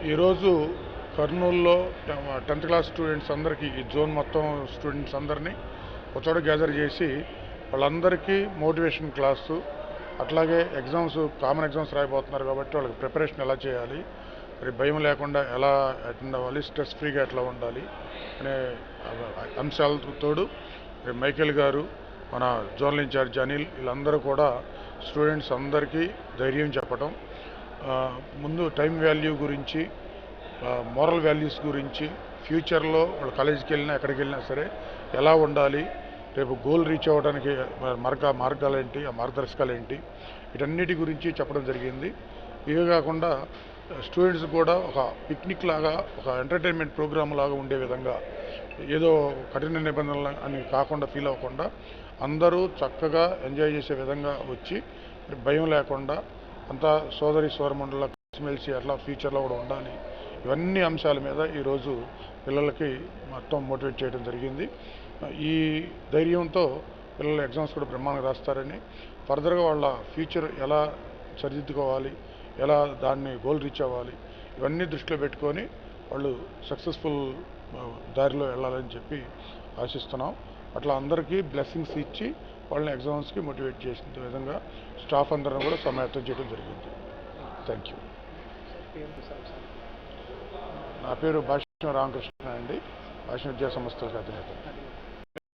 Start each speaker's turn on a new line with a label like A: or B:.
A: ఈరోజు కర్నూలులో tenth class students అందరికీ ఈ జోన్ మొత్తం స్టూడెంట్స్ అందరినీ ఒక చోట గ్యాదర్ చేసి వాళ్ళందరికీ మోటివేషన్ క్లాసు అట్లాగే ఎగ్జామ్స్ కామన్ ఎగ్జామ్స్ రాయబోతున్నారు కాబట్టి వాళ్ళకి ప్రిపరేషన్ ఎలా చేయాలి మరి భయం లేకుండా ఎలా అటెండ్ అవ్వాలి స్ట్రెస్ ఫ్రీగా ఎట్లా ఉండాలి అనే అంశాలతో తోడు మరి మైకేల్ గారు మన జోనల్ ఇన్ఛార్జ్ అనిల్ వీళ్ళందరూ కూడా స్టూడెంట్స్ అందరికీ ధైర్యం చెప్పడం ముందు టైం వాల్యూ గురించి మోరల్ వాల్యూస్ గురించి ఫ్యూచర్లో వాళ్ళు కాలేజీకి వెళ్ళినా ఎక్కడికి వెళ్ళినా సరే ఎలా ఉండాలి రేపు గోల్ రీచ్ అవ్వడానికి మార్గ మార్గాలు ఏంటి ఆ మార్గదర్శకాలు ఏంటి వీటన్నిటి గురించి చెప్పడం జరిగింది. ఇవే కాకుండా స్టూడెంట్స్ కూడా ఒక పిక్నిక్ లాగా ఒక ఎంటర్టైన్మెంట్ ప్రోగ్రామ్ లాగా ఉండే విధంగా ఏదో కఠిన నిబంధనలు అని కాకుండా ఫీల్ అవ్వకుండా అందరూ చక్కగా ఎంజాయ్ చేసే విధంగా వచ్చి భయం లేకుండా అంతా సోదరి సోదరమండల కలిసిమెలిసి అట్లా ఫ్యూచర్లో కూడా ఉండాలి. ఇవన్నీ అంశాల మీద ఈరోజు పిల్లలకి మొత్తం మోటివేట్ చేయడం జరిగింది. ఈ ధైర్యంతో పిల్లలు ఎగ్జామ్స్ కూడా బ్రహ్మాండంగా రాస్తారని ఫర్దర్గా వాళ్ళ ఫ్యూచర్ ఎలా సరిదిద్దుకోవాలి ఎలా దాన్ని గోల్ రీచ్ అవ్వాలి ఇవన్నీ దృష్టిలో పెట్టుకొని వాళ్ళు సక్సెస్ఫుల్ దారిలో వెళ్ళాలని చెప్పి ఆశిస్తున్నాం. అట్లా అందరికీ బ్లెస్సింగ్స్ ఇచ్చి వాళ్ళని ఎగ్జామ్స్కి మోటివేట్ చేసిన విధంగా స్టాఫ్ అందరం కూడా సమాయత్తం చేయడం జరిగింది. థ్యాంక్ యూ నా పేరు భాష్యం రామకృష్ణ అండి. భాష్యం విద్యా సంస్థలకు అధినేత.